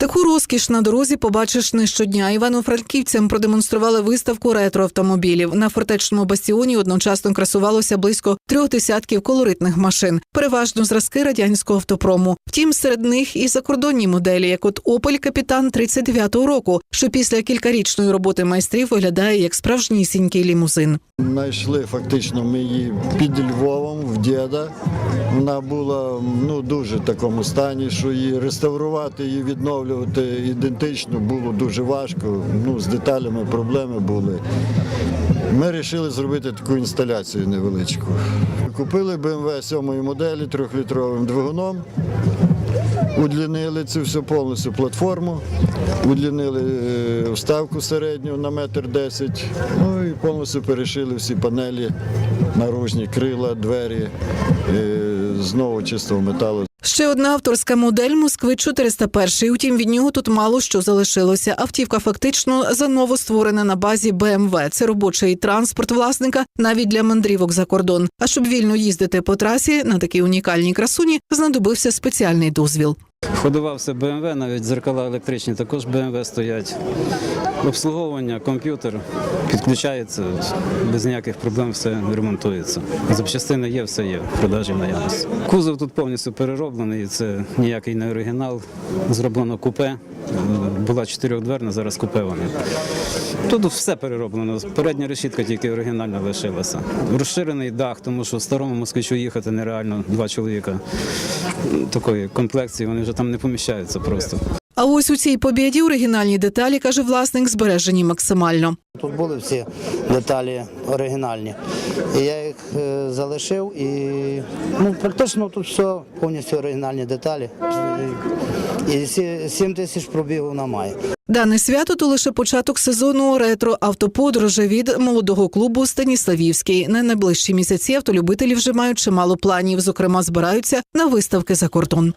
Таку розкіш на дорозі побачиш не щодня. Івано-франківцям продемонстрували виставку ретроавтомобілів. На фортечному бастіоні одночасно красувалося близько трьох десятків колоритних машин, переважно зразки радянського автопрому. Втім, серед них і закордонні моделі, як от Опель Капітан 39-го року, що після кількарічної роботи майстрів виглядає як справжнісінький лімузин. Знайшли фактично ми її під Львовом в діда. Вона була ну дуже в такому стані, що її реставрувати, її відновлювати ідентично було дуже важко. Ну з деталями проблеми були. Ми вирішили зробити таку інсталяцію невеличку. Купили BMW 7 моделі трьохлітровим двигуном. Удлінили цю всю повністю платформу, удлінили е, вставку середню на метр десять, ну і повністю перешили всі панелі, наружні крила, двері е, знову чистого металу. Ще одна авторська модель Москви 401. Утім, від нього тут мало що залишилося. Автівка фактично заново створена на базі БМВ. Це робочий транспорт власника навіть для мандрівок за кордон. А щоб вільно їздити по трасі на такій унікальній красуні, знадобився спеціальний дозвіл. Ходова БМВ, навіть зеркала електричні також БМВ стоять. Обслуговування, комп'ютер підключається, без ніяких проблем все ремонтується. Запчастини є, все є, в продажі наявності. Кузов тут повністю перероблений, це ніякий не оригінал. Зроблено купе. Була чотирьохдверна, зараз купе вони. Тут все перероблено. Передня решітка тільки оригінальна лишилася. Розширений дах, тому що старому москвичу їхати нереально два чоловіка такої комплекції, вони вже там не поміщаються просто. А ось у цій побіді оригінальні деталі каже власник збережені максимально. Тут були всі деталі оригінальні. І я їх е, залишив і ну, практично тут все повністю оригінальні деталі. І, і 7 тисяч пробігу вона має. Дане свято то лише початок сезону ретро автоподорожі від молодого клубу Станіславівський. На найближчі місяці автолюбителі вже мають чимало планів. Зокрема, збираються на виставки за кордон.